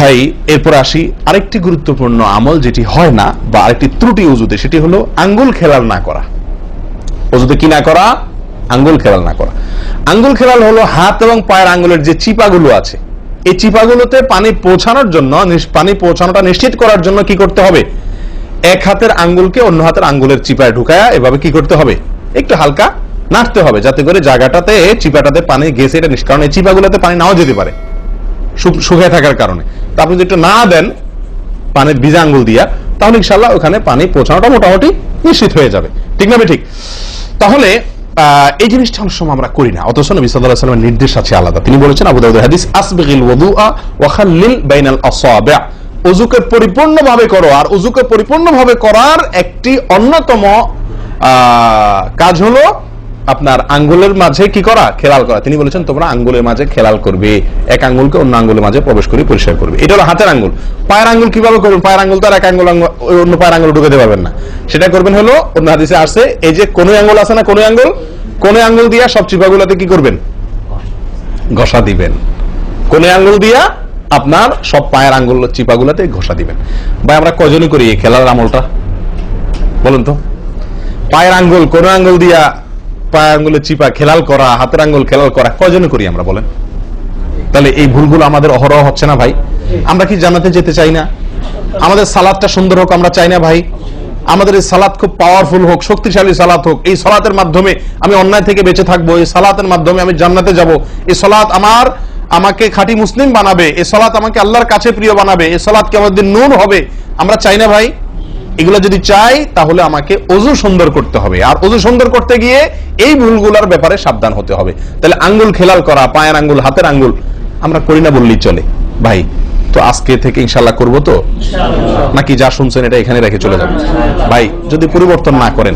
ভাই, এরপর আসি আরেকটি গুরুত্বপূর্ণ আমল যেটি হয় না বা আরেকটি ত্রুটি উজুতে সেটি হলো আঙ্গুল খেলাল না করা। অজুতে কি না করা? আঙ্গুল খেলাল না করা। আঙ্গুল খেলাল হলো হাত এবং পায়ের আঙ্গুলের যে চিপাগুলো আছে, এই চিপাগুলোতে পানি পৌঁছানোর জন্য পানি পৌঁছানোটা নিশ্চিত করার জন্য কি করতে হবে? এক হাতের আঙ্গুলকে অন্য হাতের আঙ্গুলের চিপায় ঢুকায়া এভাবে কি করতে হবে? একটু হালকা নাড়তে হবে, যাতে করে জায়গাটাতে, চিপাটাতে পানি গেছে এটা নিষ্কারণ কারণ এই চিপাগুলোতে পানি নাও যেতে পারে। শুকিয়ে থাকার কারণে। তা আপনি যদি একটু না দেন পানির ভিজা আঙ্গুল দিয়া, তাহলে ইনশাল্লাহ ওখানে পানি পৌঁছানোটা মোটামুটি নিশ্চিত হয়ে যাবে। ঠিক না ঠিক। তাহলে এই জিনিসটা অনেক সময় আমরা করি না। অথচ নবী আলাইহি সাল্লামের নির্দেশ আছে আলাদা। তিনি বলেছেন, আবু দাউদের হাদিস, আসবিগিল ওযুআ ওয়া খাল্লিল বাইনাল আসাবি' ওযুকে পরিপূর্ণভাবে করো, আর ওযুকে পরিপূর্ণভাবে করার একটি অন্যতম কাজ হলো আপনার আঙ্গুলের মাঝে কি করা? খেলাল করা। তিনি বলেছেন, তোমরা আঙ্গুলের মাঝে খেলাল করবে। এক আঙ্গুলকে অন্য আঙ্গুলের মাঝে প্রবেশ করে পরিষ্কার করবে। এটা হলো হাতের আঙ্গুল। পায়ের আঙ্গুল কীভাবে করবেন? পায়ের আঙ্গুল তো আর এক আঙ্গুল অন্য পায়ের আঙ্গুল ঢুকাতে পারবেন না। সেটা করবেন হলো, অন্য হাদিসে আসছে, এই যে কোন আঙ্গুল আছে না কোন আঙ্গুল? কোন আঙ্গুল দিয়া সব চিপাগুলোতে কি করবেন? ঘষা দিবেন। কোন আঙ্গুল দিয়া আপনার সব পায়ের আঙ্গুল চিপাগুলোতে ঘষা দিবেন। ভাই, আমরা কজনই করি খেলার আমলটা? বলুন তো। পায়ের আঙ্গুল, কোন আঙ্গুল দিয়া পায়ের আঙ্গুলের চিপা খেলাল করা, হাতের আঙ্গুল খেলাল করা কজনে করি আমরা বলেন? তাহলে এই ভুলগুলো আমাদের অহরহ হচ্ছে না ভাই। আমরা কি জানাতে যেতে চাই না? আমাদের সালাদটা সুন্দর হোক, আমরা চাই না ভাই। আমাদের এই সালাদ খুব পাওয়ারফুল হোক, শক্তিশালী সালাত হোক। এই সালাতের মাধ্যমে আমি অন্যায় থেকে বেঁচে থাকব, এই সালাতের মাধ্যমে আমি জান্নাতে যাব। এই সালাত আমার, আমাকে খাঁটি মুসলিম বানাবে। এ সালাত আমাকে আল্লাহর কাছে প্রিয় বানাবে। এ সালাত কে আমাদের নুন হবে। আমরা চাই না ভাই। এগুলো যদি চাই তাহলে আমাকে অজু সুন্দর করতে হবে। আর অজু সুন্দর করতে গিয়ে এই ভুলগুলোর ব্যাপারে সাবধান হতে হবে। তাহলে আঙ্গুল খেলাল করা পায়ের আঙ্গুল হাতের আঙ্গুল আমরা করি না বললেই চলে। ভাই তো আজকে থেকে ইনশাল্লাহ করব তো? নাকি যা শুনছেন এটা এখানে রেখে চলে যাবে ভাই যদি পরিবর্তন না করেন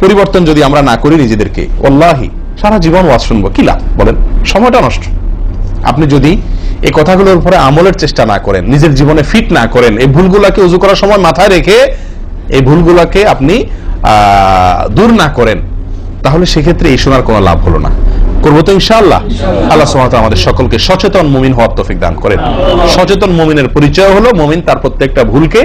পরিবর্তন যদি আমরা না করি নিজেদেরকে ওল্লাহি সারা জীবন ওয়াজ শুনব। কি লাভ? বলেন সময়টা নষ্ট। আপনি যদি এই কথাগুলোর উপরে আমলের চেষ্টা না করেন নিজের জীবনে ফিট না করেন এই ভুলগুলাকে উজু করার সময় মাথায় রেখে এই ভুলগুলাকে আপনি দূর না করেন তাহলে সেক্ষেত্রে এই শোনার কোনো লাভ হলো না। করব তো ইনশাআল্লাহ। আল্লাহ তাআলা আমাদের সকলকে সচেতন মুমিন হওয়ার তৌফিক দান করেন। সচেতন মুমিনের পরিচয় হলো মুমিন তার প্রত্যেকটা ভুলকে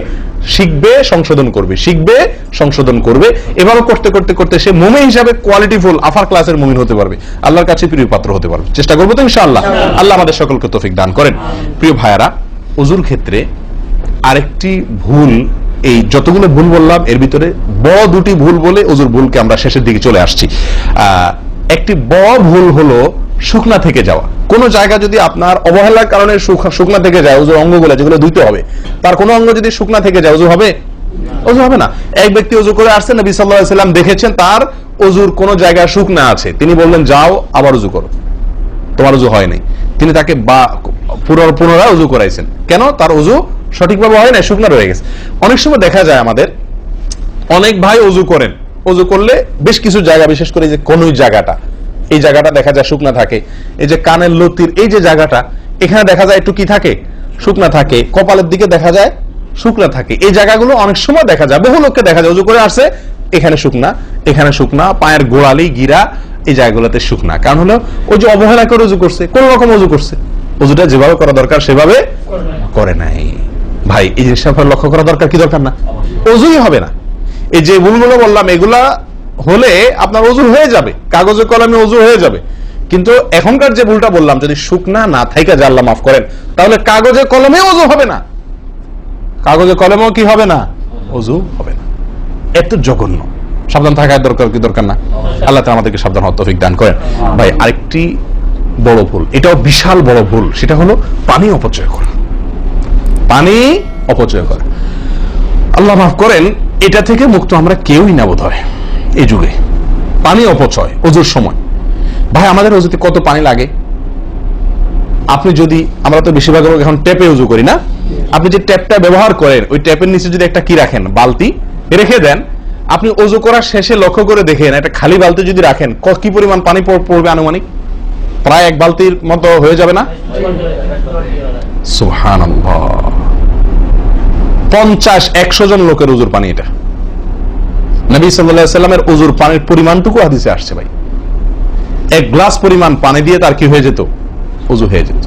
শিখবে সংশোধন করবে শিখবে সংশোধন করবে। এভাবে করতে করতে করতে সে মুমিন হিসাবে কোয়ালিটি কোয়ালিটিফুল আফার ক্লাসের মুমিন হতে পারবে। আল্লাহর কাছে প্রিয় পাত্র হতে পারবে। চেষ্টা করব তো ইনশাআল্লাহ। আল্লাহ আমাদের সকলকে তৌফিক দান করেন। প্রিয় ভাইয়ারা উজুর ক্ষেত্রে আরেকটি ভুল এই যতগুলো ভুল বললাম, এর ভিতরে বড় দুটি ভুল বলে অজুর ভুলকে আমরা শেষের দিকে চলে আসছি। একটি বড় ভুল হলো শুকনা থেকে যাওয়া। কোন জায়গা যদি আপনার অবহেলার কারণে শুকনা থেকে যায়, অজুর অঙ্গগুলো যেগুলো ধুইতে হবে, তার কোনো অঙ্গ যদি শুকনা থেকে যায়, অজু হবে? অজু হবে না। এক ব্যক্তি অজু করে আসছেন নবী আলাইহি সাল্লাম দেখেছেন তার অজুর কোন জায়গায় শুকনা আছে। তিনি বললেন, যাও, আবার অজু করো। তোমার উজু হয় নাই। তিনি তাকে বা পুনর- পুনরায় উজু করাইছেন। কেন? তার উজু সঠিকভাবে হয় না শুকনা রয়ে গেছে। অনেক সময় দেখা যায় আমাদের অনেক ভাই উজু করেন। উজু করলে বেশ কিছু জায়গা বিশেষ করে যে কোন জায়গাটা এই জায়গাটা দেখা যায় শুকনা থাকে। এই যে কানের লতির এই যে জায়গাটা এখানে দেখা যায় একটু কি থাকে? শুকনা থাকে। কপালের দিকে দেখা যায় শুকনা থাকে। এই জায়গাগুলো অনেক সময় দেখা যায়। বহু লোককে দেখা যায় উজু করে আসছে এখানে শুকনা এখানে শুকনা পায়ের গোড়ালি গিরা এই জায়গাগুলোতে শুকনা। কারণ হলো ওই যে অবহেলা করে উজু করছে কোন রকম উজু করছে। উজুটা যেভাবে করা দরকার সেভাবে করে নাই। ভাই এই জিনিসটা আপনার লক্ষ্য করা দরকার কি দরকার না? অজুই হবে না। এই যে ভুলগুলো বললাম এগুলা হলে আপনার অজু হয়ে যাবে। কাগজে কলমে অজু হয়ে যাবে। কিন্তু এখনকার যে ভুলটা বললাম যদি শুকনা না থাইকা যে আল্লাহ মাফ করেন তাহলে কাগজে কলমে অজু হবে না। কাগজে কলমেও কি হবে না? অজু হবে না। এত জঘন্য। সাবধান থাকার দরকার কি দরকার না? আল্লাহ আমাদেরকে সাবধান হওয়ার তৌফিক দান করেন। ভাই আরেকটি বড় ভুল এটাও বিশাল বড় ভুল সেটা হলো পানি অপচয় করা। পানি অপচয় করা। আল্লাহ মাফ করেন, এটা থেকে মুক্ত আমরা কেউই না বোধ এই যুগে। পানি অপচয় অজুর সময়। ভাই, আমাদের অজুতে কত পানি লাগে? আপনি যদি, আমরা তো বেশিরভাগ লোক এখন ট্যাপে উজু করি না? আপনি যে ট্যাপটা ব্যবহার করেন, ওই ট্যাপের নিচে যদি একটা কি রাখেন, বালতি, রেখে দেন, আপনি ওজু করার শেষে লক্ষ্য করে দেখেন, একটা খালি বালতি যদি রাখেন, ক- পরিমাণ পানি পড়বে আনুমানিক? প্রায় এক বালতির মতো হয়ে যাবে না? সুবহানাল্লাহ। পঞ্চাশ, একশো জন লোকের উজুর পানি এটা। নবী সাল্লাহ সাল্লামের উজুর পানির পরিমাণটুকু হাদিসে আসছে ভাই। এক গ্লাস পরিমাণ পানি দিয়ে তার কি হয়ে যেত? উজু হয়ে যেত।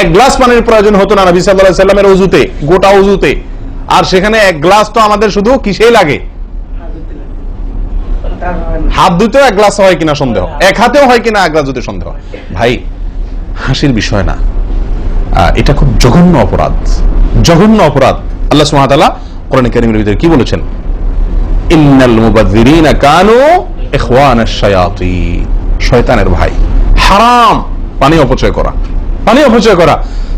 এক গ্লাস পানির প্রয়োজন হতো না নবী আলাইহি সাল্লামের অজুতে গোটা অজুতে আর সেখানে এক গ্লাস তো আমাদের শুধু কিসেই লাগে? হাত ধুতেও এক গ্লাস হয় কিনা সন্দেহ। এক হাতেও হয় কিনা এক গ্লাস ধুতে সন্দেহ। ভাই, হাসির বিষয় না। এটা খুব জঘন্য অপরাধ। জঘন্য অপরাধ। আল্লাহ কোরআন ভিতরে কি বলেছেন? ইন্নাল কানু ইখওয়ানাশ শায়াতিন। শয়তানের ভাই। হারাম। পানি অপচয় করা। পানি অপচয় করা।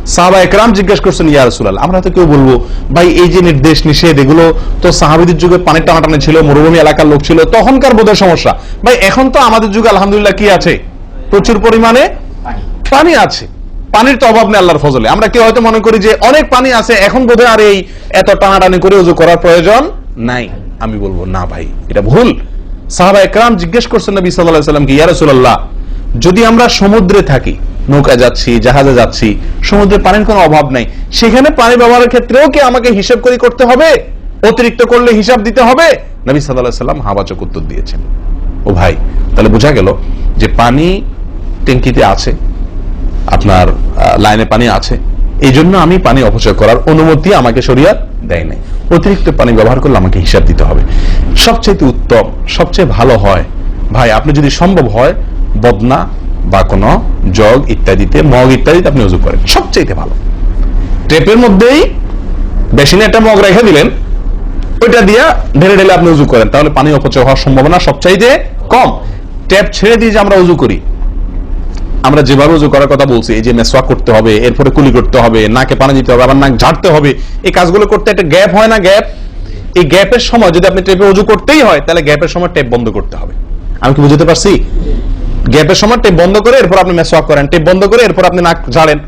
সাহাবা একরাম জিজ্ঞেস করছেন, ইয়া আমরা তো কেউ বলব, ভাই, এই যে নির্দেশ, নিষেধ, এগুলো তো সাহাবীদের যুগে পানির টানাটানি ছিল, মরুভূমি এলাকার লোক ছিল, তখনকার বোধহয় সমস্যা। ভাই, এখন তো আমাদের যুগে আলহামদুলিল্লাহ কি আছে? প্রচুর পরিমাণে পানি আছে। পানির তো অভাব নেই আল্লাহর ফজলে। আমরা কেউ হয়তো মনে করি যে অনেক পানি আছে, এখন বোধহয় আর এই এত টানাটানি করে উজু করার প্রয়োজন নাই। আমি বলব, না ভাই, এটা ভুল। সাহাবা একরাম জিজ্ঞেস করছেন নবী আলাইহি সাল্লামকে ইয়া রাসূলুল্লাহ, যদি আমরা সমুদ্রে থাকি নৌকা যাচ্ছি, জাহাজে যাচ্ছি, সমুদ্রে পানির কোনো অভাব নাই, সেখানে পানি ব্যবহারের ক্ষেত্রেও কি আমাকে হিসাব করে করতে হবে? অতিরিক্ত করলে হিসাব দিতে হবে? নবী আলাইহি সাল্লাম হাবাচক উত্তর দিয়েছেন। ও ভাই, তাহলে বোঝা গেল যে পানি ট্যাঙ্কিতে আছে আপনার লাইনে পানি আছে। এই জন্য আমি পানি অপচয় করার অনুমতি আমাকে শরিয়াত দেয় নাই। অতিরিক্ত পানি ব্যবহার করলে আমাকে হিসাব দিতে হবে। সবচেয়ে উত্তম, সবচেয়ে ভালো হয়, ভাই, আপনি যদি সম্ভব হয়, বদনা বা কোনো জগ ইত্যাদিতে, মগ ইত্যাদিতে আপনি উজু করেন। সবচেয়ে ভালো। টেপের মধ্যেই বেশিনে একটা মগ রেখে দিলেন ওইটা দিয়া ঢেলে ঢেলে আপনি উজু করেন। তাহলে পানি অপচয় হওয়ার সম্ভাবনা সবচাইতে কম। ট্যাপ ছেড়ে দিয়ে যে আমরা উজু করি আমরা যেভাবে উজু করার কথা বলছি, এই যে মেসওয়াক করতে হবে, এরপরে কুলি করতে হবে, নাকে পানি দিতে হবে, আবার নাক ঝাড়তে হবে, এই কাজগুলো করতে একটা গ্যাপ হয় না গ্যাপ? এই গ্যাপের সময় যদি আপনি টেপে উজু করতেই হয়, তাহলে গ্যাপের সময় টেপ বন্ধ করতে হবে। আমি কি বুঝতে পারছি? গ্যাপের সময় টেপ বন্ধ করে এরপর আপনি মেসওয়াক করেন, টেপ বন্ধ করে এরপর আপনি নাক ঝাড়েন।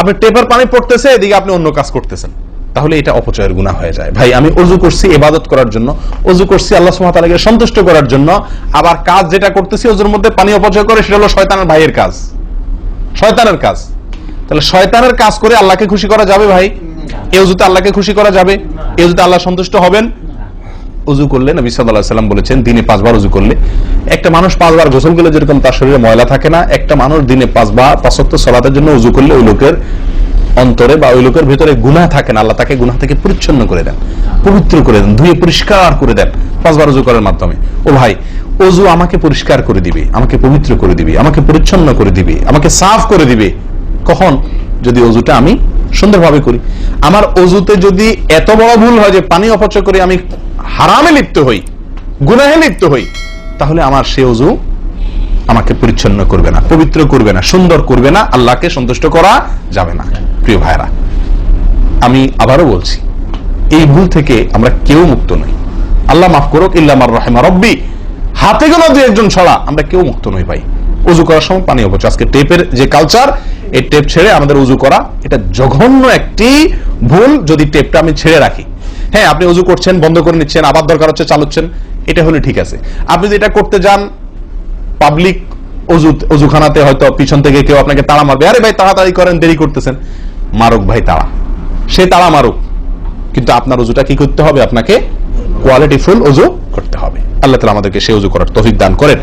আপনি টেপের পানি পড়তেছে, এদিকে আপনি অন্য কাজ করতেছেন। তাহলে এটা অপচয়ের গুণা হয়ে যায়। ভাই, আমি অজু করছি ইবাদত করার জন্য অজু করছি আল্লাহ তাআলাকে সন্তুষ্ট করার জন্য, আবার কাজ যেটা করতেছি অজুর মধ্যে পানি অপচয় করে, সেটা হলো শয়তানের ভাইয়ের কাজ। শয়তানের কাজ। তাহলে শয়তানের কাজ করে আল্লাহকে খুশি করা যাবে ভাই? এ অজুতে আল্লাহকে খুশি করা যাবে? এ অজুতে আল্লাহ সন্তুষ্ট হবেন? উজু করলে নবী আলাইহি সাল্লাম বলেছেন, দিনে পাঁচবার উজু করলে। একটা মানুষ পাঁচবার গোসল করলে যেরকম তার শরীরে ময়লা থাকে না, একটা মানুষ দিনে পাঁচবার পাঁচক্ত সলাতের জন্য উজু করলে ওই লোকের অন্তরে বা ওই লোকের ভিতরে গুনাহ থাকে না। আল্লাহ তাকে গুনাহ থেকে পরিচ্ছন্ন করে দেন, পবিত্র করে দেন, ধুয়ে পরিষ্কার করে দেন। পাঁচবার উজু করার মাধ্যমে। ও ভাই অজু আমাকে পরিষ্কার করে দিবে, আমাকে পবিত্র করে দিবে, আমাকে পরিচ্ছন্ন করে দিবে, আমাকে সাফ করে দিবে। কখন? যদি অজুটা আমি সুন্দরভাবে করি। আমার অজুতে যদি এত বড় ভুল হয় যে পানি অপচয় করে আমি হারামে লিপ্ত হই, গুনাহে লিপ্ত হই, তাহলে আমার সে অজু আমাকে পরিচ্ছন্ন করবে না, পবিত্র করবে না, সুন্দর করবে না, আল্লাহকে সন্তুষ্ট করা যাবে না। প্রিয় ভাইরা আমি আবারও বলছি, এই ভুল থেকে আমরা কেউ মুক্ত নই। আল্লাহ মাফ করুক ইল্লামার রহেমা রব্বি। হাতে গোনা দুই একজন ছড়া আমরা কেউ মুক্ত নই ভাই। উজু করার সময় পানি অপচয় আজকে টেপের যে কালচার এই টেপ ছেড়ে আমাদের উজু করা, এটা জঘন্য একটি ভুল যদি টেপটা আমি ছেড়ে রাখি। হ্যাঁ আপনি উজু করছেন, বন্ধ করে নিচ্ছেন, আবার দরকার হচ্ছে চালাচ্ছেন, এটা হলে ঠিক আছে। আপনি যদি এটা করতে যান পাবলিক অজু অজুখানাতে হয়তো পিছন থেকে কেউ আপনাকে তাড়া মারবে। আরে ভাই, তাড়াতাড়ি করেন, দেরি করতেছেন। মারুক ভাই, তাড়া। সে তাড়া মারুক। কিন্তু আপনার অজুটা কি করতে হবে? আপনাকে কোয়ালিটি ফুল অজু করতে হবে। আল্লাহ তালা আমাদেরকে সে অজু করার তফিক দান করেন।